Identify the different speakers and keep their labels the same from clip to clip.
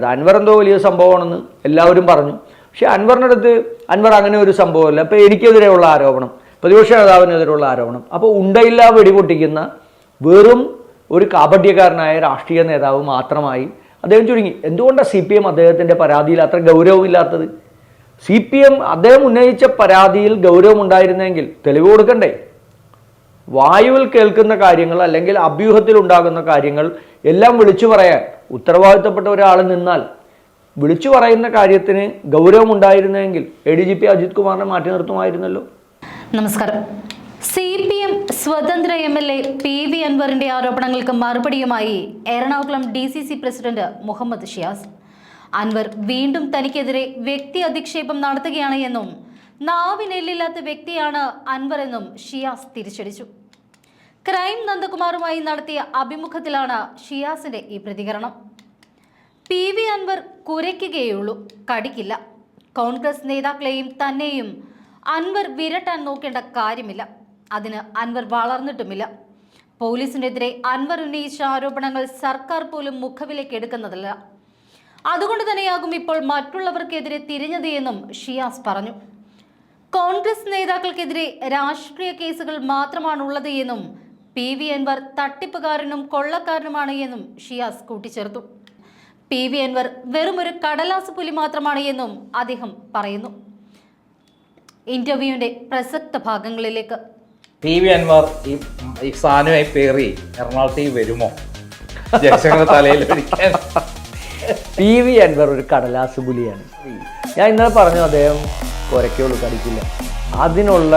Speaker 1: അത് അൻവർ എന്തോ വലിയ സംഭവമാണെന്ന് എല്ലാവരും പറഞ്ഞു. പക്ഷെ അൻവറിന്റെ അടുത്ത് അൻവർ അങ്ങനെ ഒരു സംഭവമല്ല. അപ്പോൾ എനിക്കെതിരെയുള്ള ആരോപണം പ്രതിപക്ഷ നേതാവിനെതിരെയുള്ള ആരോപണം. അപ്പോൾ ഉണ്ടയില്ല വെടിപൊട്ടിക്കുന്ന വെറും ഒരു കാപട്യക്കാരനായ രാഷ്ട്രീയ നേതാവ് മാത്രമായി അദ്ദേഹം ചുരുങ്ങി. എന്തുകൊണ്ടാണ് സി പി എം അദ്ദേഹത്തിന്റെ പരാതിയിൽ അത്ര ഗൗരവമില്ലാത്തത്? സി പി എം അദ്ദേഹം ഉന്നയിച്ച പരാതിയിൽ ഗൗരവമുണ്ടായിരുന്നെങ്കിൽ തെളിവ് കൊടുക്കണ്ടേ? വായുവിൽ കേൾക്കുന്ന കാര്യങ്ങൾ അല്ലെങ്കിൽ അഭ്യൂഹത്തിൽ ഉണ്ടാകുന്ന കാര്യങ്ങൾ എല്ലാം വിളിച്ചു പറയാൻ ഉത്തരവാദിത്തപ്പെട്ട ഒരാൾ നിന്നാൽ വിളിച്ചു പറയുന്ന കാര്യത്തിന് ഗൗരവമുണ്ടായിരുന്നെങ്കിൽ A D G P Ajith കുമാറിനെ മാറ്റി നിർത്തുമായിരുന്നല്ലോ.
Speaker 2: നമസ്കാരം. സി പി എം സ്വതന്ത്ര M L A P V അൻവറിന്റെ ആരോപണങ്ങൾക്ക് മറുപടിയുമായി Ernakulam D C C president Muhammad Shiyas. Anwar വീണ്ടും തനിക്കെതിരെ വ്യക്തി അധിക്ഷേപം നടത്തുകയാണ് എന്നും നാവിനെല്ലില്ലാത്ത വ്യക്തിയാണ് അൻവർ എന്നും ഷിയാസ് തിരിച്ചടിച്ചു. ക്രൈം നന്ദകുമാറുമായി നടത്തിയ അഭിമുഖത്തിലാണ് ഷിയാസിന്റെ ഈ പ്രതികരണം. പി വി അൻവർ കുരയ്ക്കുകയുള്ളൂ. കടിക്കില്ല. കോൺഗ്രസ് നേതാക്കളെയും തന്നെയും അൻവർ വിരട്ടാൻ നോക്കേണ്ട കാര്യമില്ല. അതിന് അൻവർ വളർന്നിട്ടുമില്ല. പോലീസിനെതിരെ അൻവർ ഉന്നയിച്ച ആരോപണങ്ങൾ സർക്കാർ പോലും മുഖവിലേക്ക് എടുക്കുന്നതല്ല. അതുകൊണ്ട് തന്നെയാകും ഇപ്പോൾ മറ്റുള്ളവർക്കെതിരെ തിരിഞ്ഞത് എന്നും ഷിയാസ് പറഞ്ഞു. കോൺഗ്രസ് നേതാക്കൾക്കെതിരെ രാഷ്ട്രീയ കേസുകൾ മാത്രമാണുള്ളത് എന്നും പി വി അൻവർ തട്ടിപ്പുകാരനും കൊള്ളക്കാരനുമാണ് എന്നും ഷിയാസ് കൂട്ടിച്ചേർത്തു. പി വി അൻവർ വെറുമൊരു കടലാസ് പുലി മാത്രമാണ് എന്നും അദ്ദേഹം പറയുന്നു. ഇന്റർവ്യൂവിന്റെ പ്രസക്ത ഭാഗങ്ങളിലേക്ക്.
Speaker 3: പി വി അൻവർ ഈ ഈ സാധനമായി പേറി എറണാകുളത്തേക്ക് വരുമോ? ജയശങ്കർ തലയിൽ
Speaker 1: പി വി അൻവർ ഒരു കടലാസ് പുലിയാണ്. ഞാൻ ഇന്നലെ പറഞ്ഞു അദ്ദേഹം കുരയ്ക്കുള്ളൂ കടിക്കില്ല. അതിനുള്ള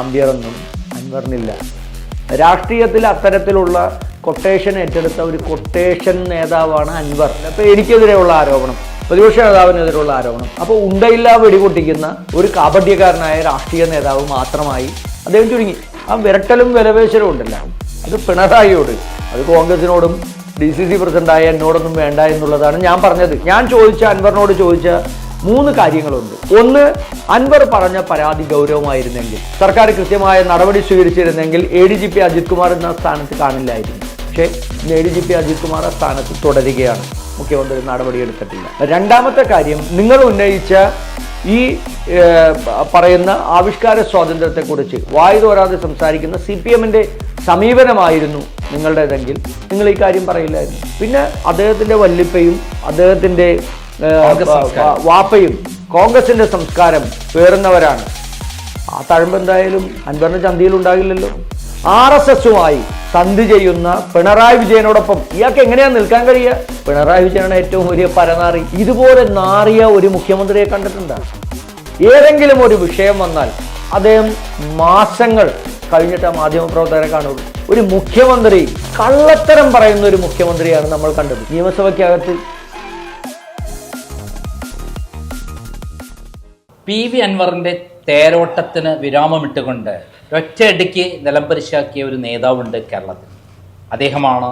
Speaker 1: ആംബിയറൊന്നും അൻവറിനില്ല. രാഷ്ട്രീയത്തിൽ അത്തരത്തിലുള്ള കൊട്ടേഷൻ ഏറ്റെടുത്ത ഒരു കൊട്ടേഷൻ നേതാവാണ് അൻവർ. അപ്പോൾ എനിക്കെതിരെയുള്ള ആരോപണം പ്രതിപക്ഷ നേതാവിനെതിരെയുള്ള ആരോപണം. അപ്പോൾ ഉണ്ടയില്ല വെടിപൊട്ടിക്കുന്ന ഒരു കാപട്യക്കാരനായ രാഷ്ട്രീയ നേതാവ് മാത്രമായി അദ്ദേഹം ചുരുങ്ങി. ആ വിരട്ടലും വിലപേശലും ഉണ്ടല്ലോ. അത് പിണറായിയോട് അത് കോൺഗ്രസിനോടും ഡി സി സി പ്രസിഡന്റായ എന്നോടൊന്നും വേണ്ട എന്നുള്ളതാണ് ഞാൻ പറഞ്ഞത്. ഞാൻ ചോദിച്ച അൻവറിനോട് ചോദിച്ച മൂന്ന് കാര്യങ്ങളുണ്ട്. ഒന്ന് അൻവർ പറഞ്ഞ പരാതി ഗൗരവമായിരുന്നെങ്കിൽ സർക്കാർ കൃത്യമായ നടപടി സ്വീകരിച്ചിരുന്നെങ്കിൽ A D G P Ajith Kumar എന്ന സ്ഥാനത്ത് കാണില്ലായിരുന്നു. പക്ഷേ A D G P Ajith Kumar ആ സ്ഥാനത്ത് തുടരുകയാണ്. മുഖ്യമന്ത്രി നടപടിയെടുത്തിട്ടില്ല രണ്ടാമത്തെ കാര്യം നിങ്ങൾ ഉന്നയിച്ച ഈ പറയുന്ന ആവിഷ്കാര സ്വാതന്ത്ര്യത്തെക്കുറിച്ച് വായു തോരാതെ സംസാരിക്കുന്ന സി പി എമ്മിന്റെ സമീപനമായിരുന്നു നിങ്ങളുടേതെങ്കിൽ നിങ്ങൾ ഈ കാര്യം പറയില്ലായിരുന്നു. പിന്നെ അദ്ദേഹത്തിന്റെ വല്ലിപ്പയും
Speaker 3: അദ്ദേഹത്തിന്റെ.
Speaker 1: വാപ്പയും കോൺഗ്രസിന്റെ സംസ്കാരം പേറുന്നവരാണ്. ആ തഴമ്പ് എന്തായാലും അൻവറിന് ചന്തിയിൽ ഉണ്ടാകില്ലല്ലോ. ആർ എസ് എസുമായി സന്ധി ചെയ്യുന്ന പിണറായി വിജയനോടൊപ്പം ഇയാൾക്ക് എങ്ങനെയാണ് നിൽക്കാൻ കഴിയുക? പിണറായി വിജയനാണ് ഏറ്റവും വലിയ പരനാറി. ഇതുപോലെ നാറിയ ഒരു മുഖ്യമന്ത്രിയെ കണ്ടിട്ടുണ്ട്? ഏതെങ്കിലും ഒരു വിഷയം വന്നാൽ അദ്ദേഹം മാസങ്ങൾ കഴിഞ്ഞിട്ട് മാധ്യമപ്രവർത്തകരെ കാണുള്ളൂ. ഒരു മുഖ്യമന്ത്രി കള്ളത്തരം പറയുന്ന ഒരു മുഖ്യമന്ത്രിയാണ് നമ്മൾ കണ്ടത്. നിയമസഭയ്ക്കകത്ത്
Speaker 3: പി വി അൻവറിന്റെ തേരോട്ടത്തിന് വിരാമമിട്ടുകൊണ്ട് ഒറ്റയടിക്ക് നിലംപരിശാക്കിയ ഒരു നേതാവുണ്ട് കേരളത്തിൽ. അദ്ദേഹമാണ്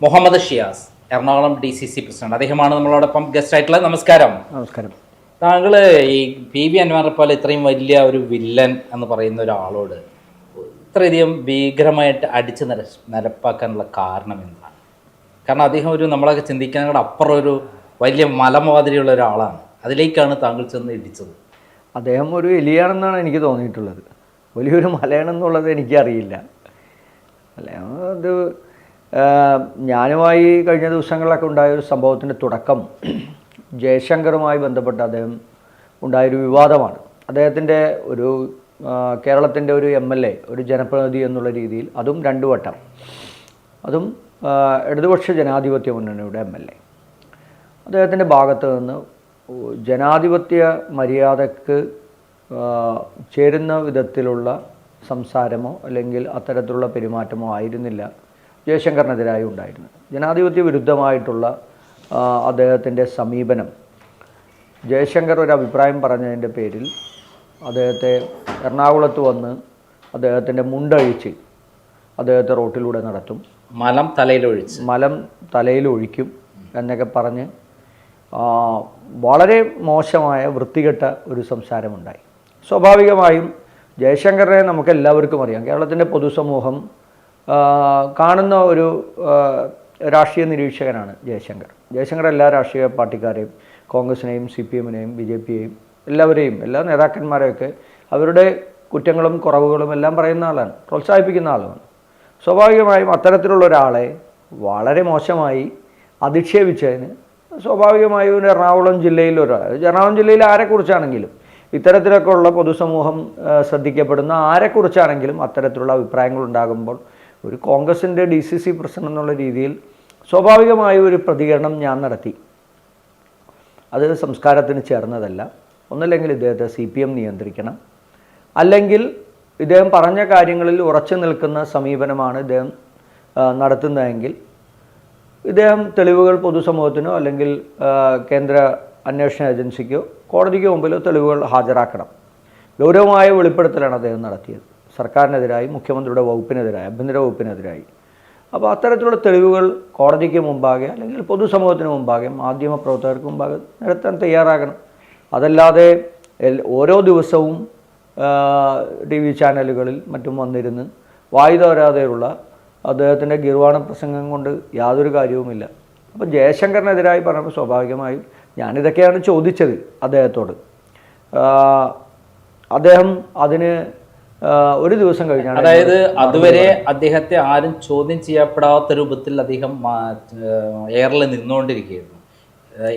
Speaker 3: Muhammad Shiyas Ernakulam D C C president. അദ്ദേഹമാണ് നമ്മളോടൊപ്പം ഗസ്റ്റ് ആയിട്ടുള്ളത് നമസ്കാരം.
Speaker 1: നമസ്കാരം.
Speaker 3: താങ്കൾ ഈ പി വി അൻവറിനെ പോലെ ഇത്രയും വലിയ ഒരു വില്ലൻ എന്ന് പറയുന്ന ഒരാളോട് ഇത്രയധികം ഭീകരമായിട്ട് അടിച്ച് നിര നിരപ്പാക്കാനുള്ള കാരണം എന്താണ്? കാരണം അദ്ദേഹം ഒരു നമ്മളൊക്കെ ചിന്തിക്കാനുള്ള അപ്പുറം ഒരു വലിയ മലമാതിരിയുള്ള ഒരാളാണ്. അതിലേക്കാണ് താങ്കൾ ചെന്ന് ഇടിച്ചത്.
Speaker 1: അദ്ദേഹം ഒരു എലിയാണെന്നാണ് എനിക്ക് തോന്നിയിട്ടുള്ളത്. വലിയൊരു മലയാണെന്നുള്ളത് എനിക്കറിയില്ല. മലയാളം അത് ഞാനുമായി കഴിഞ്ഞ ദിവസങ്ങളിലൊക്കെ ഉണ്ടായ ഒരു സംഭവത്തിന്റെ തുടക്കം ജയശങ്കറുമായി ബന്ധപ്പെട്ട് അദ്ദേഹം ഉണ്ടായൊരു വിവാദമാണ്. അദ്ദേഹത്തിന്റെ ഒരു കേരളത്തിന്റെ ഒരു എം എൽ എ ഒരു ജനപ്രതിനിധി എന്നുള്ള രീതിയിൽ അതും രണ്ടു വട്ടം. അതും ഇടതുപക്ഷ ജനാധിപത്യ മുന്നണിയുടെ എം എൽ എ. അദ്ദേഹത്തിന്റെ ഭാഗത്ത് നിന്ന് ജനാധിപത്യ മര്യാദയ്ക്ക് ചേരുന്ന വിധത്തിലുള്ള സംസാരമോ അല്ലെങ്കിൽ അത്തരത്തിലുള്ള പെരുമാറ്റമോ ആയിരുന്നില്ല ജയശങ്കറിനെതിരായി ഉണ്ടായിരുന്നത്. ജനാധിപത്യ വിരുദ്ധമായിട്ടുള്ള അദ്ദേഹത്തിന്റെ സമീപനം. ജയശങ്കർ ഒരു അഭിപ്രായം പറഞ്ഞതിന്റെ പേരിൽ അദ്ദേഹത്തെ എറണാകുളത്ത് വന്ന് അദ്ദേഹത്തിന്റെ മുണ്ടഴിച്ച് അദ്ദേഹത്തെ റോട്ടിലൂടെ നടത്തും.
Speaker 3: മലം തലയിലൊഴിച്ച്.
Speaker 1: മലം തലയിലൊഴിക്കും എന്നൊക്കെ പറഞ്ഞ് വളരെ മോശമായ വൃത്തികെട്ട ഒരു സംസാരമുണ്ടായി. സ്വാഭാവികമായും ജയശങ്കറിനെ നമുക്ക് എല്ലാവർക്കും അറിയാം. കേരളത്തിന്റെ പൊതുസമൂഹം കാണുന്ന ഒരു രാഷ്ട്രീയ നിരീക്ഷകനാണ് ജയശങ്കർ. ജയശങ്കർ എല്ലാ രാഷ്ട്രീയ പാർട്ടിക്കാരെയും കോൺഗ്രസിനെയും സി പി എമ്മിനെയും ബി ജെ പിയെയും എല്ലാവരെയും എല്ലാ നേതാക്കന്മാരെയൊക്കെ അവരുടെ കുറ്റങ്ങളും കുറവുകളും എല്ലാം പറയുന്ന ആളാണ് പ്രോത്സാഹിപ്പിക്കുന്ന ആളാണ് സ്വാഭാവികമായും അത്തരത്തിലുള്ള ഒരാളെ വളരെ മോശമായി അധിക്ഷേപിച്ചതിന് സ്വാഭാവികമായും ഒരു എറണാകുളം ജില്ലയിൽ ഒരാൾ എറണാകുളം ജില്ലയിൽ ആരെക്കുറിച്ചാണെങ്കിലും ഇത്തരത്തിലൊക്കെ ഉള്ള പൊതുസമൂഹം ശ്രദ്ധിക്കപ്പെടുന്ന ആരെക്കുറിച്ചാണെങ്കിലും അത്തരത്തിലുള്ള അഭിപ്രായങ്ങൾ ഉണ്ടാകുമ്പോൾ ഒരു കോൺഗ്രസിന്റെ ഡി സി സി പ്രസിഡന്റ് എന്നുള്ള രീതിയിൽ സ്വാഭാവികമായ ഒരു പ്രതികരണം ഞാൻ നടത്തി. അത് സംസ്കാരത്തിന് ചേർന്നതല്ല. ഒന്നല്ലെങ്കിൽ ഇദ്ദേഹത്തെ സി പി എം നിയന്ത്രിക്കണം. അല്ലെങ്കിൽ ഇദ്ദേഹം പറഞ്ഞ കാര്യങ്ങളിൽ ഉറച്ചു നിൽക്കുന്ന സമീപനമാണ് ഇദ്ദേഹം നടത്തുന്നതെങ്കിൽ ഇദ്ദേഹം തെളിവുകൾ പൊതുസമൂഹത്തിനോ അല്ലെങ്കിൽ കേന്ദ്ര അന്വേഷണ ഏജൻസിക്കോ കോടതിക്ക് മുമ്പിലോ തെളിവുകൾ ഹാജരാക്കണം. ഗൗരവമായ വെളിപ്പെടുത്തലാണ് അദ്ദേഹം നടത്തിയത്. സർക്കാരിനെതിരായി മുഖ്യമന്ത്രിയുടെ വകുപ്പിനെതിരായി ആഭ്യന്തര വകുപ്പിനെതിരായി. അപ്പോൾ അത്തരത്തിലുള്ള തെളിവുകൾ കോടതിക്ക് മുമ്പാകെ അല്ലെങ്കിൽ പൊതുസമൂഹത്തിന് മുമ്പാകെ മാധ്യമപ്രവർത്തകർക്ക് മുമ്പാകെ നിരത്താൻ തയ്യാറാകണം. അതല്ലാതെ ഓരോ ദിവസവും ടി വി ചാനലുകളിൽ മറ്റും വന്നിരുന്ന് വായു തോരാതെയുള്ള അദ്ദേഹത്തിന്റെ ഗിർവാണ പ്രസംഗം കൊണ്ട് യാതൊരു കാര്യവുമില്ല. അപ്പോൾ ജയശങ്കറിനെതിരായി പറഞ്ഞപ്പോൾ സ്വാഭാവികമായും ഞാനിതൊക്കെയാണ് ചോദിച്ചത് അദ്ദേഹത്തോട്. അദ്ദേഹം അതിന് ഒരു ദിവസം കഴിഞ്ഞാണ്
Speaker 3: അതായത് അതുവരെ അദ്ദേഹത്തെ ആരും ചോദ്യം ചെയ്യപ്പെടാത്ത രൂപത്തിൽ അദ്ദേഹം എയറിൽ നിന്നുകൊണ്ടിരിക്കുകയായിരുന്നു.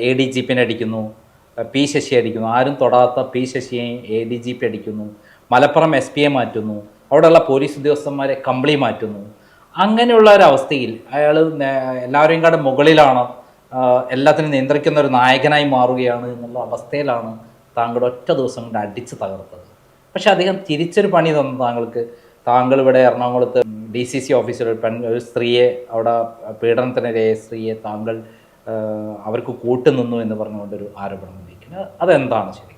Speaker 3: എ ഡി ജി പിനെ അടിക്കുന്നു പി ശശി അടിക്കുന്നു ആരും തൊടാത്ത പി ശശിയെ എ ഡി ജി പി അടിക്കുന്നു മലപ്പുറം എസ് പിയെ മാറ്റുന്നു അവിടെയുള്ള പോലീസ് ഉദ്യോഗസ്ഥന്മാരെ കമ്പിളി മാറ്റുന്നു അങ്ങനെയുള്ള ഒരു അവസ്ഥയിൽ അയാൾ എല്ലാവരെയും കാട് മുകളിലാണ് എല്ലാത്തിനും നിയന്ത്രിക്കുന്ന ഒരു നായകനായി മാറുകയാണ് എന്നുള്ള അവസ്ഥയിലാണ് താങ്കളുടെ ഒറ്റ ദിവസം കൊണ്ട് അടിച്ച് തകർത്തത്. പക്ഷെ അദ്ദേഹം തിരിച്ചൊരു പണി തന്നു താങ്കൾക്ക്. താങ്കൾ ഇവിടെ എറണാകുളത്ത് ഡി സി സി ഓഫീസർ ഒരു പെൺ ഒരു സ്ത്രീയെ അവിടെ പീഡനത്തിനിരയായ സ്ത്രീയെ താങ്കൾ അവർക്ക് കൂട്ടുനിന്നു എന്ന് പറഞ്ഞുകൊണ്ടൊരു ആരോപണം ഉന്നയിക്കുന്നത് അതെന്താണ് ശരി?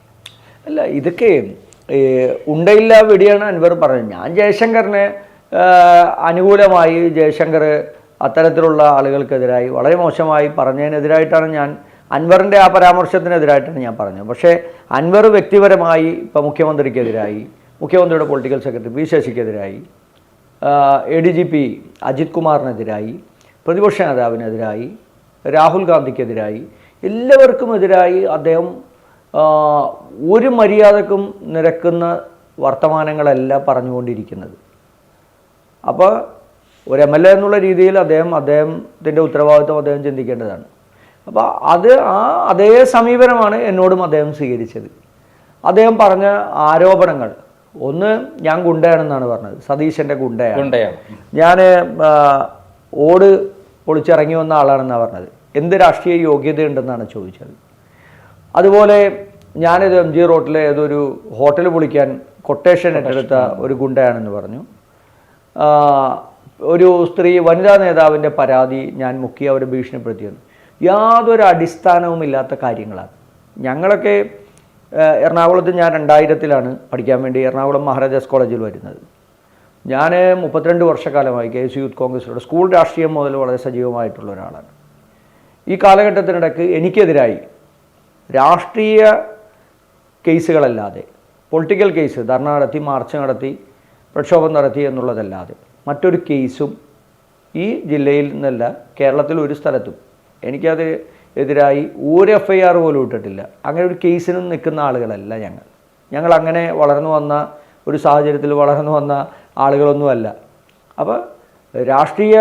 Speaker 1: അല്ല ഇതൊക്കെ ഉണ്ടയില്ല വെടിയാണ് അൻവർ പറഞ്ഞത്. ഞാൻ ജയശങ്കറിനെ അനുകൂലമായി ജയശങ്കർ അത്തരത്തിലുള്ള ആളുകൾക്കെതിരായി വളരെ മോശമായി പറഞ്ഞതിനെതിരായിട്ടാണ് ഞാൻ അൻവറിന്റെ ആ പരാമർശത്തിനെതിരായിട്ടാണ് ഞാൻ പറഞ്ഞത്. പക്ഷേ അൻവർ വ്യക്തിപരമായി ഇപ്പോൾ മുഖ്യമന്ത്രിക്കെതിരായി മുഖ്യമന്ത്രിയുടെ political secretary P ശശിക്കെതിരായി A D G P Ajith കുമാറിനെതിരായി പ്രതിപക്ഷ നേതാവിനെതിരായി രാഹുൽ ഗാന്ധിക്കെതിരായി എല്ലാവർക്കും എതിരായി അദ്ദേഹം ഒരു മര്യാദക്കും നിരക്കുന്ന വർത്തമാനങ്ങളല്ല പറഞ്ഞുകൊണ്ടിരിക്കുന്നത്. അപ്പോൾ ഒരു എം എൽ എ എന്നുള്ള രീതിയിൽ അദ്ദേഹം അദ്ദേഹത്തിന്റെ ഉത്തരവാദിത്വം അദ്ദേഹം ചിന്തിക്കേണ്ടതാണ്. അപ്പോൾ അത് ആ അതേ സമീപനമാണ് എന്നോടും അദ്ദേഹം സ്വീകരിച്ചത്. അദ്ദേഹം പറഞ്ഞ ആരോപണങ്ങൾ ഒന്ന് ഞാൻ ഗുണ്ടയാണെന്നാണ് പറഞ്ഞത് സതീശന്റെ ഗുണ്ടയാണ്.
Speaker 3: ഗുണ്ടയാണ്.
Speaker 1: ഞാൻ ഓട് പൊളിച്ചിറങ്ങി വന്ന ആളാണെന്നാണ് പറഞ്ഞത്. എന്ത് രാഷ്ട്രീയ യോഗ്യതയുണ്ടെന്നാണ് ചോദിച്ചത്. അതുപോലെ ഞാനിത് എം ജി റോട്ടിലെ ഏതൊരു ഹോട്ടൽ പൊളിക്കാൻ കൊട്ടേഷൻ ഏറ്റെടുത്ത ഒരു ഗുണ്ടയാണെന്ന് പറഞ്ഞു. ഒരു സ്ത്രീ വനിതാ നേതാവിന്റെ പരാതി ഞാൻ മുക്കി അവരെ ഭീഷണിപ്പെടുത്തിയെന്ന് യാതൊരു അടിസ്ഥാനവുമില്ലാത്ത കാര്യങ്ങളാണ്. ഞങ്ങളൊക്കെ എറണാകുളത്ത് ഞാൻ രണ്ടായിരത്തിലാണ് പഠിക്കാൻ വേണ്ടി എറണാകുളം മഹാരാജാസ് കോളേജിൽ വരുന്നത്. ഞാൻ മുപ്പത്തിരണ്ട് വർഷക്കാലമായി കെ എസ് യൂത്ത് കോൺഗ്രസിലൂടെ സ്കൂൾ രാഷ്ട്രീയം മുതൽ വളരെ സജീവമായിട്ടുള്ള ഒരാളാണ്. ഈ കാലഘട്ടത്തിനിടയ്ക്ക് എനിക്കെതിരായി രാഷ്ട്രീയ കേസുകളല്ലാതെ പൊളിറ്റിക്കൽ കേസ് ധർണ നടത്തി മാർച്ച് നടത്തി പ്രക്ഷോഭം നടത്തി എന്നുള്ളതല്ലാതെ മറ്റൊരു കേസും ഈ ജില്ലയിൽ നിന്നല്ല കേരളത്തിൽ ഒരു സ്ഥലത്തും എനിക്കത് എതിരായി ഒരു എഫ് ഐ ആർ പോലും ഇട്ടിട്ടില്ല. അങ്ങനെ ഒരു കേസിനും നിൽക്കുന്ന ആളുകളല്ല ഞങ്ങൾ. ഞങ്ങൾ അങ്ങനെ വളർന്നു വന്ന ഒരു സാഹചര്യത്തിൽ വളർന്നു വന്ന ആളുകളൊന്നുമല്ല. അപ്പോൾ രാഷ്ട്രീയ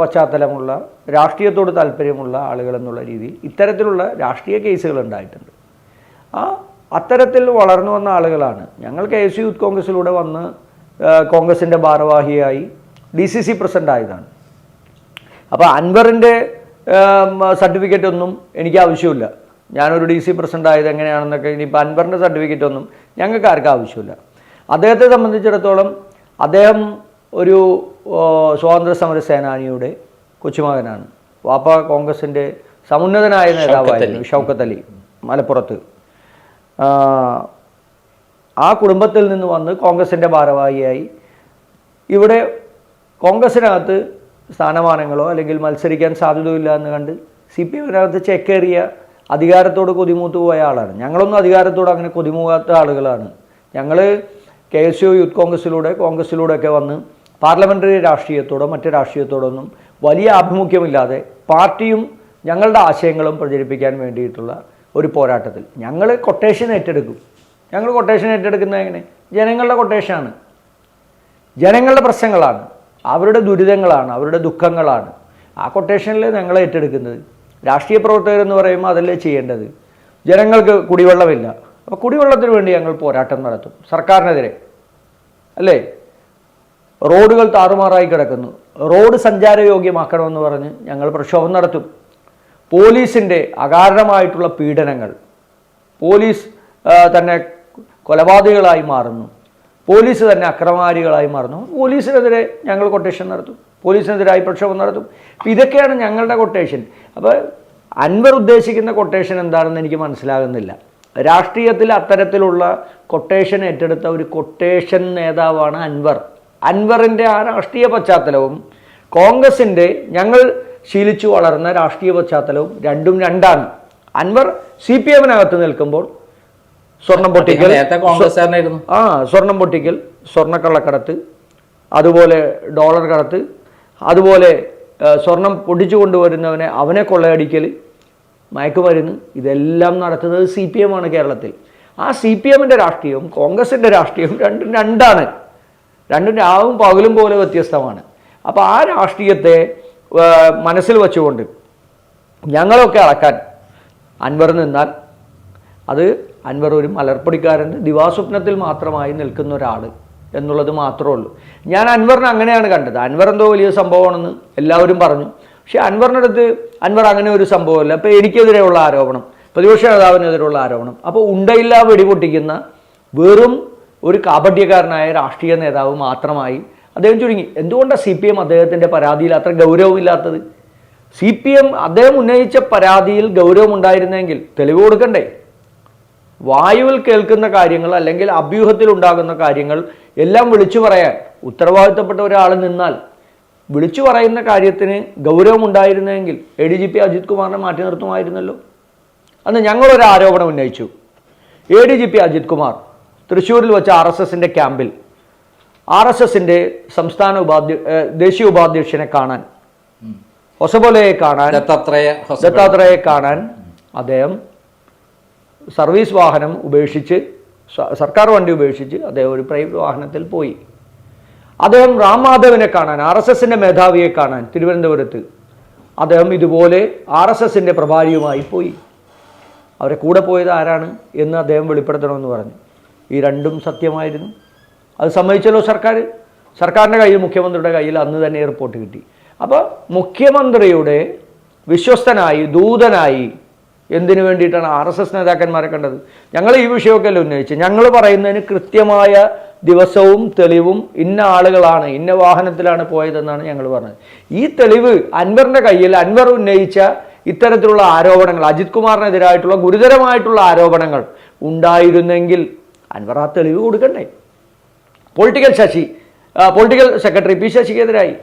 Speaker 1: പശ്ചാത്തലമുള്ള രാഷ്ട്രീയത്തോട് താല്പര്യമുള്ള ആളുകൾ എന്നുള്ള രീതിയിൽ ഇത്തരത്തിലുള്ള രാഷ്ട്രീയ കേസുകൾ ഉണ്ടായിട്ടുണ്ട്. ആ അത്തരത്തിൽ വളർന്നു വന്ന ആളുകളാണ്. ഞങ്ങൾ കെ എസ് യൂത്ത് കോൺഗ്രസിലൂടെ വന്ന് കോൺഗ്രസിന്റെ ഭാരവാഹിയായി ഡി സി സി പ്രസിഡന്റ് ആയതാണ് അപ്പോൾ അൻവറിന്റെ സർട്ടിഫിക്കറ്റ് ഒന്നും എനിക്ക് ആവശ്യമില്ല. ഞാനൊരു ഡി സി പ്രസിഡന്റ് ആയത് എങ്ങനെയാണെന്നൊക്കെ ഇനിയിപ്പോൾ അൻവറിന്റെ സർട്ടിഫിക്കറ്റ് ഒന്നും ഞങ്ങൾക്ക് ആർക്കും ആവശ്യമില്ല. അദ്ദേഹത്തെ സംബന്ധിച്ചിടത്തോളം അദ്ദേഹം ഒരു സ്വാതന്ത്ര്യ സമര സേനാനിയുടെ കൊച്ചുമകനാണ്. വാപ്പ കോൺഗ്രസിന്റെ സമുന്നതനായ നേതാവായിരുന്നു ഷൗക്കത്ത് അലി മലപ്പുറത്ത്. ആ, കുടുംബത്തിൽ നിന്ന് വന്ന് കോൺഗ്രസിന്റെ ഭാരവാഹിയായി. ഇവിടെ കോൺഗ്രസിനകത്ത് സ്ഥാനമാനങ്ങളോ അല്ലെങ്കിൽ മത്സരിക്കാൻ സാധ്യതയില്ല എന്ന് കണ്ട് സി പി എമ്മിനകത്ത് ചെക്കേറിയ അധികാരത്തോട് കൊതിമൂത്ത് പോയ ആളാണ്. ഞങ്ങളൊന്നും അധികാരത്തോട് അങ്ങനെ കൊതിമൂകാത്ത ആളുകളാണ്. ഞങ്ങൾ കെ എസ് യു യൂത്ത് കോൺഗ്രസിലൂടെ കോൺഗ്രസിലൂടെ ഒക്കെ വന്ന് പാർലമെന്ററി രാഷ്ട്രീയത്തോടോ മറ്റ് രാഷ്ട്രീയത്തോടൊന്നും വലിയ ആഭിമുഖ്യമില്ലാതെ പാർട്ടിയും ഞങ്ങളുടെ ആശയങ്ങളും പ്രചരിപ്പിക്കാൻ വേണ്ടിയിട്ടുള്ള ഒരു പോരാട്ടത്തിൽ ഞങ്ങൾ കൊട്ടേഷൻ ഏറ്റെടുക്കും. ഞങ്ങൾ കൊട്ടേഷൻ ഏറ്റെടുക്കുന്നത് എങ്ങനെ? ജനങ്ങളുടെ കൊട്ടേഷനാണ് ജനങ്ങളുടെ പ്രശ്നങ്ങളാണ്. അവരുടെ ദുരിതങ്ങളാണ്. അവരുടെ ദുഃഖങ്ങളാണ്. ആ കൊട്ടേഷനിൽ ഞങ്ങൾ ഏറ്റെടുക്കുന്നത്. രാഷ്ട്രീയ പ്രവർത്തകർ എന്ന് പറയുമ്പോൾ അതല്ലേ ചെയ്യേണ്ടത്? ജനങ്ങൾക്ക് കുടിവെള്ളമില്ല. അപ്പോൾ കുടിവെള്ളത്തിന് വേണ്ടി ഞങ്ങൾ പോരാട്ടം നടത്തും. സർക്കാരിനെതിരെ. അല്ലേ? റോഡുകൾ താറുമാറായി കിടക്കുന്നു. റോഡ് സഞ്ചാരയോഗ്യമാക്കണമെന്ന് പറഞ്ഞ് ഞങ്ങൾ പ്രക്ഷോഭം നടത്തും. പോലീസിന്റെ അകാരണമായിട്ടുള്ള പീഡനങ്ങൾ. പോലീസ് തന്നെ കൊലപാതകികളായി മാറുന്നു. പോലീസ് തന്നെ അക്രമാരികളായി മാറുന്നു. പോലീസിനെതിരെ ഞങ്ങൾ കൊട്ടേഷൻ നടത്തും. പോലീസിനെതിരായി പ്രക്ഷോഭം നടത്തും. അപ്പോൾ ഇതൊക്കെയാണ് ഞങ്ങളുടെ കൊട്ടേഷൻ അപ്പോൾ അൻവർ ഉദ്ദേശിക്കുന്ന കൊട്ടേഷൻ എന്താണെന്ന് എനിക്ക് മനസ്സിലാകുന്നില്ല. രാഷ്ട്രീയത്തിൽ അത്തരത്തിലുള്ള കൊട്ടേഷൻ ഏറ്റെടുത്ത ഒരു കൊട്ടേഷൻ നേതാവാണ് അൻവർ. അൻവറിന്റെ ആ രാഷ്ട്രീയ പശ്ചാത്തലവും കോൺഗ്രസിന്റെ ഞങ്ങൾ ശീലിച്ചു വളർന്ന രാഷ്ട്രീയ പശ്ചാത്തലവും രണ്ടും രണ്ടാണ്. അൻവർ സി പി എമ്മിനകത്ത് നിൽക്കുമ്പോൾ സ്വർണം പൊട്ടിക്കൽ ആ സ്വർണം പൊട്ടിക്കൽ സ്വർണക്കള്ളക്കടത്ത് അതുപോലെ ഡോളർ കടത്ത് അതുപോലെ സ്വർണം പൊടിച്ചു കൊണ്ടുവരുന്നവനെ അവനെ കൊള്ളയടിക്കൽ മയക്കുമരുന്ന് ഇതെല്ലാം നടത്തുന്നത് സി പി എം ആണ് കേരളത്തിൽ. ആ സി പി എമ്മിന്റെ രാഷ്ട്രീയവും കോൺഗ്രസിന്റെ രാഷ്ട്രീയവും രണ്ടും രണ്ടാണ്. രണ്ടും രാവും പകലും പോലെ വ്യത്യസ്തമാണ്. അപ്പോൾ ആ രാഷ്ട്രീയത്തെ മനസ്സിൽ വെച്ചുകൊണ്ട് ഞങ്ങളൊക്കെ അളക്കാൻ അൻവർ നിന്നാൽ അത് അൻവർ ഒരു മലർപ്പൊടിക്കാരന്റെ ദിവാസ്വപ്നത്തിൽ മാത്രമായി നിൽക്കുന്ന ഒരാൾ എന്നുള്ളത് മാത്രമേ ഉള്ളൂ. ഞാൻ അൻവറിനെ അങ്ങനെയാണ് കണ്ടത്. അൻവർ എന്തോ വലിയ സംഭവമാണെന്ന് എല്ലാവരും പറഞ്ഞു. പക്ഷേ അൻവറിന്റെ അടുത്ത് അൻവർ അങ്ങനെ ഒരു സംഭവമല്ല. അപ്പോൾ എനിക്കെതിരെയുള്ള ആരോപണം പ്രതിപക്ഷ നേതാവിനെതിരെയുള്ള ആരോപണം. അപ്പോൾ ഉണ്ടയില്ല വെടിപൊട്ടിക്കുന്ന വെറും ഒരു കാപട്യക്കാരനായ രാഷ്ട്രീയ നേതാവ് മാത്രമായി അദ്ദേഹം ചുരുങ്ങി. എന്തുകൊണ്ടാണ് സി പി എം അദ്ദേഹത്തിന്റെ പരാതിയിൽ അത്ര ഗൗരവമില്ലാത്തത്? സി പി എം അദ്ദേഹം ഉന്നയിച്ച പരാതിയിൽ ഗൗരവമുണ്ടായിരുന്നെങ്കിൽ തെളിവ് കൊടുക്കണ്ടേ? വായുവിൽ കേൾക്കുന്ന കാര്യങ്ങൾ അല്ലെങ്കിൽ അഭ്യൂഹത്തിൽ ഉണ്ടാകുന്ന കാര്യങ്ങൾ എല്ലാം വിളിച്ചു പറയാൻ ഉത്തരവാദിത്തപ്പെട്ട ഒരാൾ നിന്നാൽ വിളിച്ചു പറയുന്ന കാര്യത്തിന് ഗൗരവമുണ്ടായിരുന്നെങ്കിൽ A D G P Ajith കുമാറിനെ മാറ്റി നിർത്തുമായിരുന്നല്ലോ. അന്ന് ഞങ്ങളൊരു ആരോപണം ഉന്നയിച്ചു. A D G P Ajith Kumar തൃശ്ശൂരിൽ വെച്ച ആർ എസ് എസിന്റെ ക്യാമ്പിൽ ആർ എസ് എസിന്റെ സംസ്ഥാന ഉപാധ്യ ദേശീയ ഉപാധ്യക്ഷനെ കാണാൻ. ഒസബോലയെ കാണാൻ.
Speaker 3: ദത്താത്രേയ
Speaker 1: ദത്താത്രേയെ കാണാൻ അദ്ദേഹം സർവീസ് വാഹനം ഉപേക്ഷിച്ച് സർക്കാർ വണ്ടി ഉപേക്ഷിച്ച് അദ്ദേഹം ഒരു പ്രൈവറ്റ് വാഹനത്തിൽ പോയി. അദ്ദേഹം റാം മാധവിനെ കാണാൻ ആർ എസ് എസിന്റെ മേധാവിയെ കാണാൻ തിരുവനന്തപുരത്ത് അദ്ദേഹം ഇതുപോലെ ആർ എസ് എസിന്റെ പ്രഭാരിയുമായി പോയി. അവരെ കൂടെ പോയത് ആരാണ് എന്ന് അദ്ദേഹം വെളിപ്പെടുത്തണമെന്ന് പറഞ്ഞു. ഈ രണ്ടും സത്യമായിരുന്നു. അത് സമ്മതിച്ചല്ലോ സർക്കാർ. സർക്കാരിന്റെ കയ്യിൽ മുഖ്യമന്ത്രിയുടെ കയ്യിൽ അന്ന് തന്നെ റിപ്പോർട്ട് കിട്ടി. അപ്പോൾ മുഖ്യമന്ത്രിയുടെ വിശ്വസ്തനായി ദൂതനായി എന്തിനു വേണ്ടിയിട്ടാണ് ആർ എസ് എസ് നേതാക്കന്മാരെ കണ്ടത്? ഞങ്ങൾ ഈ വിഷയമൊക്കെ അല്ലേ ഉന്നയിച്ച്? ഞങ്ങൾ പറയുന്നതിന് കൃത്യമായ ദിവസവും തെളിവും ഇന്ന ആളുകളാണ് ഇന്ന വാഹനത്തിലാണ് പോയതെന്നാണ് ഞങ്ങൾ പറഞ്ഞത്. ഈ തെളിവ് അൻവറിന്റെ കയ്യിൽ അൻവർ ഉന്നയിച്ച ഇത്തരത്തിലുള്ള ആരോപണങ്ങൾ അജിത് കുമാറിനെതിരായിട്ടുള്ള ഗുരുതരമായിട്ടുള്ള ആരോപണങ്ങൾ ഉണ്ടായിരുന്നെങ്കിൽ അൻവർ ആ തെളിവ് കൊടുക്കണ്ടേ? Political Sasi political secretary P ശശിക്കെതിരായി.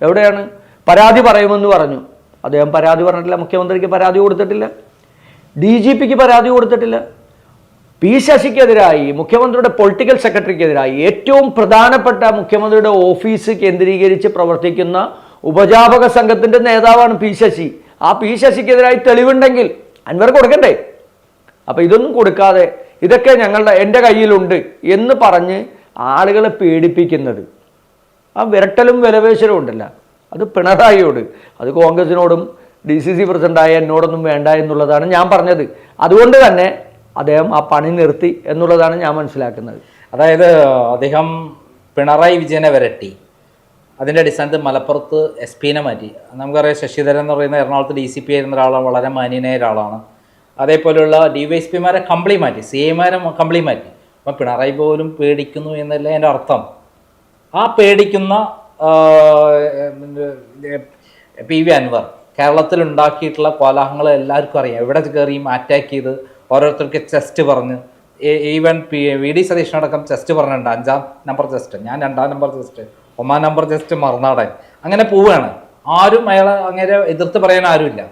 Speaker 1: എവിടെയാണ്? പരാതി പറയുമെന്ന് പറഞ്ഞു. അദ്ദേഹം പരാതി പറഞ്ഞിട്ടില്ല മുഖ്യമന്ത്രിക്ക് പരാതി കൊടുത്തിട്ടില്ല ഡി ജി പിക്ക് പരാതി കൊടുത്തിട്ടില്ല. പി ശശിക്കെതിരായി മുഖ്യമന്ത്രിയുടെ പൊളിറ്റിക്കൽ സെക്രട്ടറിക്കെതിരായി ഏറ്റവും പ്രധാനപ്പെട്ട മുഖ്യമന്ത്രിയുടെ ഓഫീസ് കേന്ദ്രീകരിച്ച് പ്രവർത്തിക്കുന്ന ഉപജാപക സംഘത്തിന്റെ നേതാവാണ് പി ശശി. ആ പി ശശിക്കെതിരായി തെളിവുണ്ടെങ്കിൽ അൻവർ കൊടുക്കണ്ടേ? അപ്പോൾ ഇതൊന്നും കൊടുക്കാതെ ഇതൊക്കെ ഞങ്ങളുടെ എന്റെ കയ്യിലുണ്ട് എന്ന് പറഞ്ഞ് ആളുകളെ പേടിപ്പിക്കുന്നത്. ആ വിരട്ടലും വിലവേശലും ഉണ്ടല്ല. അത് പിണറായിയോട് അത് കോൺഗ്രസിനോടും ഡി സി സി പ്രസിഡന്റായ എന്നോടൊന്നും വേണ്ട എന്നുള്ളതാണ് ഞാൻ പറഞ്ഞത്. അതുകൊണ്ട് തന്നെ അദ്ദേഹം ആ പണി നിർത്തി എന്നുള്ളതാണ് ഞാൻ മനസ്സിലാക്കുന്നത്.
Speaker 3: അതായത് അദ്ദേഹം പിണറായി വിജയനെ വരട്ടി. അതിന്റെ അടിസ്ഥാനത്തിൽ മലപ്പുറത്ത് എസ് പിനെ മാറ്റി. നമുക്കറിയാം ശശിധരൻ എന്ന് പറയുന്ന എറണാകുളത്ത് ഡി സി പി ആയിരുന്ന ഒരാളാണ് വളരെ മാന്യനായ ഒരാളാണ്. അതേപോലെയുള്ള ഡി വൈ എസ് പിമാരെ കംപ്ലീ മാറ്റി സി എമാരെ കംപ്ലീ മാറ്റി. അപ്പം പിണറായി പോലും പേടിക്കുന്നു എന്നല്ലേ എന്റെ അർത്ഥം. ആ പേടിക്കുന്ന പി വി അൻവർ കേരളത്തിൽ ഉണ്ടാക്കിയിട്ടുള്ള കോലാഹങ്ങൾ എല്ലാവർക്കും അറിയാം. എവിടെ കയറിയും അറ്റാക്ക് ചെയ്ത് ഓരോരുത്തർക്ക് ചെസ്റ്റ് പറഞ്ഞ്. ഈവൻ പി വി ഡി സതീഷിനടക്കം ചെസ്റ്റ് പറഞ്ഞിട്ടുണ്ട്. അഞ്ചാം നമ്പർ ചെസ്റ്റ് ഞാൻ രണ്ടാം നമ്പർ ചെസ്റ്റ് ഒന്നാം നമ്പർ ചെസ്റ്റ് മറുനാടൻ അങ്ങനെ പോവുകയാണ്. ആരും അയാളെ അങ്ങനെ എതിർത്ത് പറയാൻ ആരുമില്ല.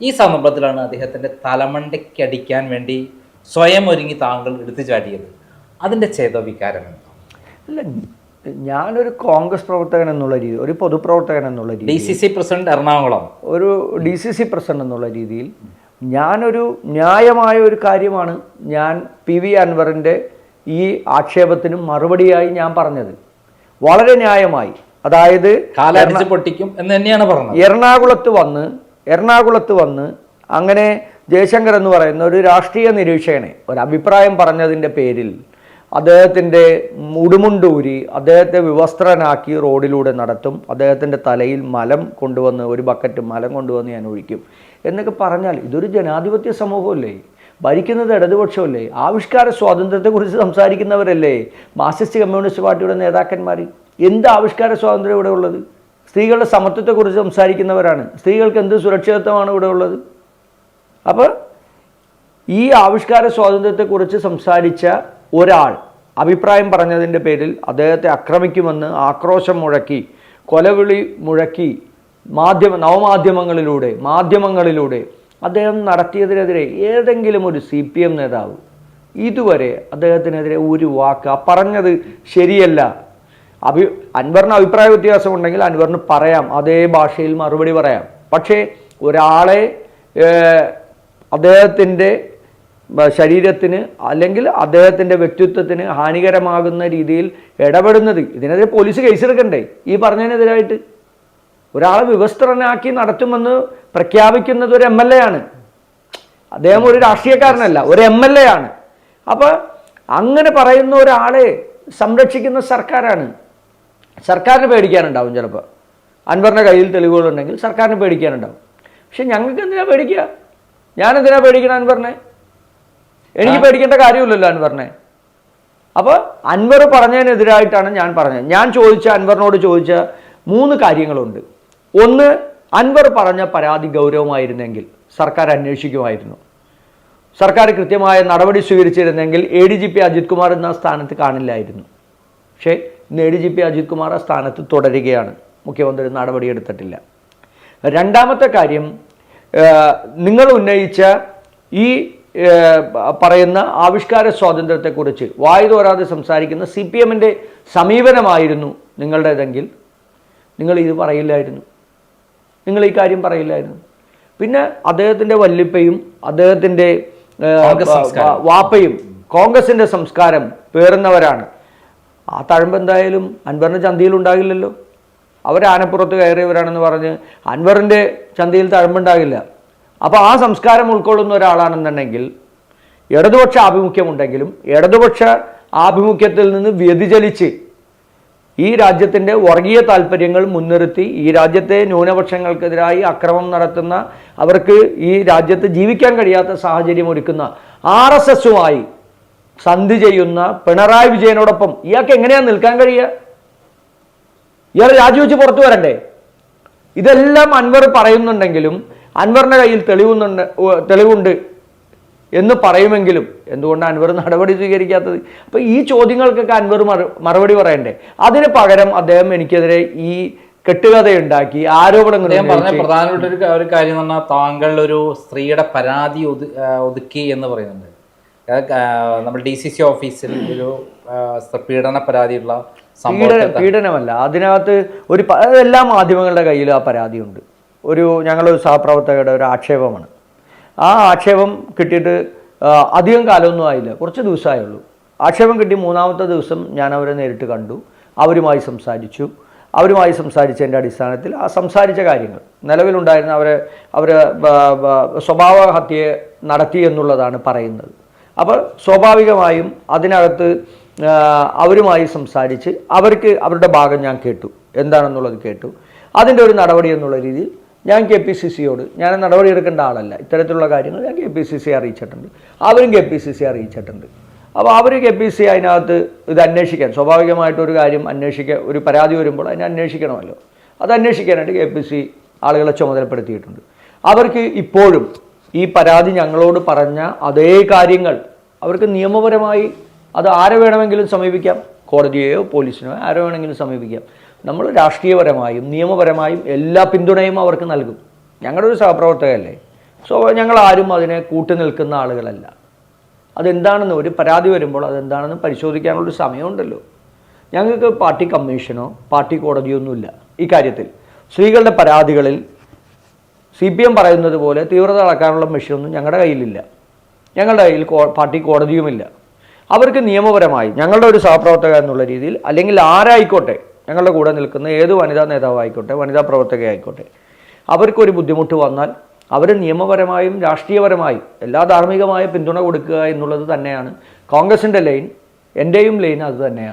Speaker 3: ഈ സന്ദർഭത്തിലാണ് അദ്ദേഹത്തിന്റെ തലമണ്ടയ്ക്കടിക്കാൻ വേണ്ടി സ്വയം ഒരുങ്ങി താങ്കൾ എടുത്തു ചാടിയത്. അതിന്റെ ചേതോവികാരം എന്താ
Speaker 1: അല്ല ഞാനൊരു കോൺഗ്രസ് പ്രവർത്തകൻ എന്നുള്ള രീതി ഒരു പൊതുപ്രവർത്തകൻ എന്നുള്ള രീതി
Speaker 3: D C C president Ernakulam.
Speaker 1: ഒരു ഡി സി സി പ്രസിഡന്റ് എന്നുള്ള രീതിയിൽ ഞാനൊരു ന്യായമായ ഒരു കാര്യമാണ് ഞാൻ പി വി അൻവറിന്റെ ഈ ആക്ഷേപത്തിനും മറുപടിയായി ഞാൻ പറഞ്ഞത്. വളരെ ന്യായമായി. അതായത്
Speaker 3: പൊട്ടിക്കും എന്ന് തന്നെയാണ് പറഞ്ഞത്.
Speaker 1: എറണാകുളത്ത് വന്ന് എറണാകുളത്ത് വന്ന് അങ്ങനെ ജയശങ്കർ എന്ന് പറയുന്ന ഒരു രാഷ്ട്രീയ നിരീക്ഷകനെ ഒരു അഭിപ്രായം പറഞ്ഞതിന്റെ പേരിൽ അദ്ദേഹത്തിന്റെ ഉടുമുണ്ടൂരി അദ്ദേഹത്തെ വിവസ്ത്രനാക്കി റോഡിലൂടെ നടത്തും. അദ്ദേഹത്തിന്റെ തലയിൽ മലം കൊണ്ടുവന്ന് ഒരു ബക്കറ്റ് മലം കൊണ്ടുവന്ന് ഞാൻ ഒഴിക്കും. എന്നൊക്കെ പറഞ്ഞാൽ ഇതൊരു ജനാധിപത്യ സമൂഹമല്ലേ? ഭരിക്കുന്നത് ഇടതുപക്ഷമല്ലേ? ആവിഷ്കാര സ്വാതന്ത്ര്യത്തെക്കുറിച്ച് സംസാരിക്കുന്നവരല്ലേ? മാർക്സിസ്റ്റ് കമ്മ്യൂണിസ്റ്റ് പാർട്ടിയുടെ നേതാക്കന്മാർ. എന്ത് ആവിഷ്കാര സ്വാതന്ത്ര്യം ഇവിടെ ഉള്ളത്? സ്ത്രീകളുടെ സമത്വത്തെക്കുറിച്ച് സംസാരിക്കുന്നവരാണ്. സ്ത്രീകൾക്ക് എന്ത് സുരക്ഷിതത്വമാണ് ഇവിടെ ഉള്ളത്? അപ്പോൾ ഈ ആവിഷ്കാര സ്വാതന്ത്ര്യത്തെക്കുറിച്ച് സംസാരിച്ച ഒരാൾ അഭിപ്രായം പറഞ്ഞതിന്റെ പേരിൽ അദ്ദേഹത്തെ ആക്രമിക്കുമെന്ന് ആക്രോശം മുഴക്കി കൊലവിളി മുഴക്കി മാധ്യമ നവമാധ്യമങ്ങളിലൂടെ മാധ്യമങ്ങളിലൂടെ അദ്ദേഹം നടത്തിയതിനെതിരെ ഏതെങ്കിലും ഒരു സി പി എം നേതാവ് ഇതുവരെ അദ്ദേഹത്തിനെതിരെ ഒരു വാക്ക് പറഞ്ഞത് ശരിയല്ല. അഭി അൻവറിന് അഭിപ്രായ വ്യത്യാസം ഉണ്ടെങ്കിൽ അൻവറിന് പറയാം അതേ ഭാഷയിൽ മറുപടി പറയാം. പക്ഷേ ഒരാളെ അദ്ദേഹത്തിന്റെ ശരീരത്തിന് അല്ലെങ്കിൽ അദ്ദേഹത്തിന്റെ വ്യക്തിത്വത്തിന് ഹാനികരമാകുന്ന രീതിയിൽ ഇടപെടുന്നത്. ഇതിനെതിരെ പോലീസ് കേസെടുക്കണ്ടേ? ഈ പറഞ്ഞതിനെതിരായിട്ട്. ഒരാളെ വിവസ്ത്രനാക്കി നടത്തുമെന്ന് പ്രഖ്യാപിക്കുന്നത് ഒരു എം എൽ എ ആണ്. അദ്ദേഹം ഒരു രാഷ്ട്രീയക്കാരനല്ല ഒരു എം എൽ എ ആണ്. അപ്പോൾ അങ്ങനെ പറയുന്ന ഒരാളെ സംരക്ഷിക്കുന്ന സർക്കാരാണ്. സർക്കാരിന് പേടിക്കാനുണ്ടാവും ചിലപ്പോൾ അൻവറിന്റെ കയ്യിൽ തെളിവുകളുണ്ടെങ്കിൽ സർക്കാരിന് പേടിക്കാനുണ്ടാവും. പക്ഷെ ഞങ്ങൾക്ക് എന്തിനാ പേടിക്കുക? ഞാൻ എന്തിനാ പേടിക്കണം അൻവറിനെ? എനിക്ക് പേടിക്കേണ്ട കാര്യമില്ലല്ലോ അൻവറിനെ. അപ്പോൾ അൻവർ പറഞ്ഞതിനെതിരായിട്ടാണ് ഞാൻ പറഞ്ഞത്. ഞാൻ ചോദിച്ച അൻവറിനോട് ചോദിച്ച മൂന്ന് കാര്യങ്ങളുണ്ട്. ഒന്ന് അൻവർ പറഞ്ഞ പരാതി ഗൗരവമായിരുന്നെങ്കിൽ സർക്കാർ അന്വേഷിക്കുമായിരുന്നു. സർക്കാർ കൃത്യമായ നടപടി സ്വീകരിച്ചിരുന്നെങ്കിൽ A D G P Ajith Kumar എന്ന സ്ഥാനത്ത് കാണില്ലായിരുന്നു. പക്ഷേ ഇന്ന് A D G P Ajith Kumar ആ സ്ഥാനത്ത് തുടരുകയാണ്. മുഖ്യമന്ത്രി നടപടിയെടുത്തിട്ടില്ല രണ്ടാമത്തെ കാര്യം നിങ്ങൾ ഉന്നയിച്ച ഈ പറയുന്ന ആവിഷ്കാര സ്വാതന്ത്ര്യത്തെക്കുറിച്ച് വായു തോരാതെ സംസാരിക്കുന്ന സി പി എമ്മിന്റെ സമീപനമായിരുന്നു നിങ്ങളുടേതെങ്കിൽ നിങ്ങൾ ഇത് പറയില്ലായിരുന്നു. നിങ്ങൾ ഈ കാര്യം പറയില്ലായിരുന്നു. പിന്നെ അദ്ദേഹത്തിന്റെ വല്ലിപ്പയും അദ്ദേഹത്തിന്റെ. വാപ്പയും കോൺഗ്രസിന്റെ സംസ്കാരം പേറുന്നവരാണ്. ആ തഴമ്പ് എന്തായാലും അൻവറിന് ചന്തയിൽ ഉണ്ടാകില്ലല്ലോ. അവർ ആനപ്പുറത്ത് കയറിയവരാണെന്ന് പറഞ്ഞ് അൻവറിന്റെ ചന്തയിൽ തഴമ്പുണ്ടാകില്ല. അപ്പോൾ ആ സംസ്കാരം ഉൾക്കൊള്ളുന്ന ഒരാളാണെന്നുണ്ടെങ്കിൽ ഇടതുപക്ഷ ആഭിമുഖ്യമുണ്ടെങ്കിലും ഇടതുപക്ഷ ആഭിമുഖ്യത്തിൽ നിന്ന് വ്യതിചലിച്ച് ഈ രാജ്യത്തിന്റെ വർഗീയ താല്പര്യങ്ങൾ മുൻനിർത്തി ഈ രാജ്യത്തെ ന്യൂനപക്ഷങ്ങൾക്കെതിരായി അക്രമം നടത്തുന്ന അവർക്ക് ഈ രാജ്യത്ത് ജീവിക്കാൻ കഴിയാത്ത സാഹചര്യം ഒരുക്കുന്ന ആർ എസ് എസുമായി സന്ധി ചെയ്യുന്ന പിണറായി വിജയനോടൊപ്പം ഇയാൾക്ക് എങ്ങനെയാണ് നിൽക്കാൻ കഴിയുക? ഇയാൾ രാജിവെച്ച് പുറത്തു വരണ്ടേ? ഇതെല്ലാം അൻവർ പറയുന്നുണ്ടെങ്കിലും അൻവറിന്റെ കയ്യിൽ തെളിവുന്നുണ്ട് തെളിവുണ്ട് എന്ന് പറയുമെങ്കിലും എന്തുകൊണ്ടാണ് അൻവർ നടപടി സ്വീകരിക്കാത്തത്? അപ്പോൾ ഈ ചോദ്യങ്ങൾക്കൊക്കെ അൻവർ മറു മറുപടി പറയണ്ടേ? അതിന് പകരം അദ്ദേഹം എനിക്കെതിരെ ഈ കെട്ടുകഥയുണ്ടാക്കി ആരോപണങ്ങൾ
Speaker 3: ഞാൻ പറഞ്ഞ പ്രധാനപ്പെട്ട ഒരു ഒരു കാര്യം എന്ന് പറഞ്ഞാൽ താങ്കൾ ഒരു സ്ത്രീയുടെ പരാതി ഒതു- ഒതുക്കി എന്ന് പറയുന്നുണ്ട്. നമ്മൾ ഡി സി സി ഓഫീസിൽ ഒരു പീഡന പരാതിയുള്ള
Speaker 1: പീഡനമല്ല. അതിനകത്ത് ഒരു എല്ലാ മാധ്യമങ്ങളുടെ കയ്യിലും ആ പരാതിയുണ്ട്. ഒരു ഞങ്ങളൊരു സഹപ്രവർത്തകരുടെ ഒരു ആക്ഷേപമാണ്. ആ ആക്ഷേപം കിട്ടിയിട്ട് അധികം കാലമൊന്നും ആയില്ല. കുറച്ച് ദിവസമായുള്ളൂ. ആക്ഷേപം കിട്ടി മൂന്നാമത്തെ ദിവസം ഞാൻ അവരെ നേരിട്ട് കണ്ടു. അവരുമായി സംസാരിച്ചു. അവരുമായി സംസാരിച്ചതിന്റെ അടിസ്ഥാനത്തിൽ ആ സംസാരിച്ച കാര്യങ്ങൾ നിലവിലുണ്ടായിരുന്ന അവരെ അവർ സ്വഭാവ ഹത്യയെ നടത്തി എന്നുള്ളതാണ് പറയുന്നത്. അപ്പോൾ സ്വാഭാവികമായും അതിനകത്ത് അവരുമായി സംസാരിച്ച് അവർക്ക് അവരുടെ ഭാഗം ഞാൻ കേട്ടു. എന്താണെന്നുള്ളത് കേട്ടു. അതിന്റെ ഒരു നടപടി എന്നുള്ള രീതിയിൽ ഞാൻ കെ പി സി സിയോട് ഞാൻ നടപടിയെടുക്കേണ്ട ആളല്ല. ഇത്തരത്തിലുള്ള കാര്യങ്ങൾ ഞാൻ കെ പി സി സി അറിയിച്ചിട്ടുണ്ട്. അവരും കെ പി സി സി അറിയിച്ചിട്ടുണ്ട്. അപ്പോൾ അവർ കെ പി സി അതിനകത്ത് ഇത് അന്വേഷിക്കാൻ സ്വാഭാവികമായിട്ടൊരു കാര്യം അന്വേഷിക്കാൻ ഒരു പരാതി വരുമ്പോൾ അതിനെ അന്വേഷിക്കണമല്ലോ. അത് അന്വേഷിക്കാനായിട്ട് കെ പി സി ആളുകളെ ചുമതലപ്പെടുത്തിയിട്ടുണ്ട്. അവർക്ക് ഇപ്പോഴും ഈ പരാതി ഞങ്ങളോട് പറഞ്ഞ അതേ കാര്യങ്ങൾ അവർക്ക് നിയമപരമായി അത് ആരെ വേണമെങ്കിലും സമീപിക്കാം? കോടതിയെയോ പോലീസിനെയോ ആരെ വേണമെങ്കിലും സമീപിക്കാം? നമ്മൾ രാഷ്ട്രീയപരമായും നിയമപരമായും എല്ലാ പിന്തുണയും അവർക്ക് നൽകും. ഞങ്ങളുടെ ഒരു സഹപ്രവർത്തകല്ലേ സോ ഞങ്ങൾ ആരും അതിനെ കൂട്ടുനിൽക്കുന്ന ആളുകളല്ല. അതെന്താണെന്ന് ഒരു പരാതി വരുമ്പോൾ അതെന്താണെന്ന് പരിശോധിക്കാനുള്ളൊരു സമയമുണ്ടല്ലോ. ഞങ്ങൾക്ക് പാർട്ടി കമ്മീഷനോ പാർട്ടി കോടതിയോ ഒന്നുമില്ല ഈ കാര്യത്തിൽ. സ്ത്രീകളുടെ പരാതികളിൽ സി പി എം പറയുന്നത് പോലെ തീവ്രത അളക്കാനുള്ള മെഷീനൊന്നും ഞങ്ങളുടെ കയ്യിലില്ല. ഞങ്ങളുടെ കയ്യിൽ പാർട്ടി കോടതിയുമില്ല. അവർക്ക് നിയമപരമായി ഞങ്ങളുടെ ഒരു സഹപ്രവർത്തക എന്നുള്ള രീതിയിൽ അല്ലെങ്കിൽ ആരായിക്കോട്ടെ ഞങ്ങളുടെ കൂടെ നിൽക്കുന്ന ഏത് വനിതാ നേതാവായിക്കോട്ടെ വനിതാ പ്രവർത്തകയായിക്കോട്ടെ അവർക്കൊരു ബുദ്ധിമുട്ട് വന്നാൽ അവർ നിയമപരമായും രാഷ്ട്രീയപരമായും എല്ലാ ധാർമ്മികമായ പിന്തുണ കൊടുക്കുക എന്നുള്ളത് തന്നെയാണ്. കോൺഗ്രസിന്റെ ലൈൻ എന്റെയും ലൈൻ അത് തന്നെയാണ്.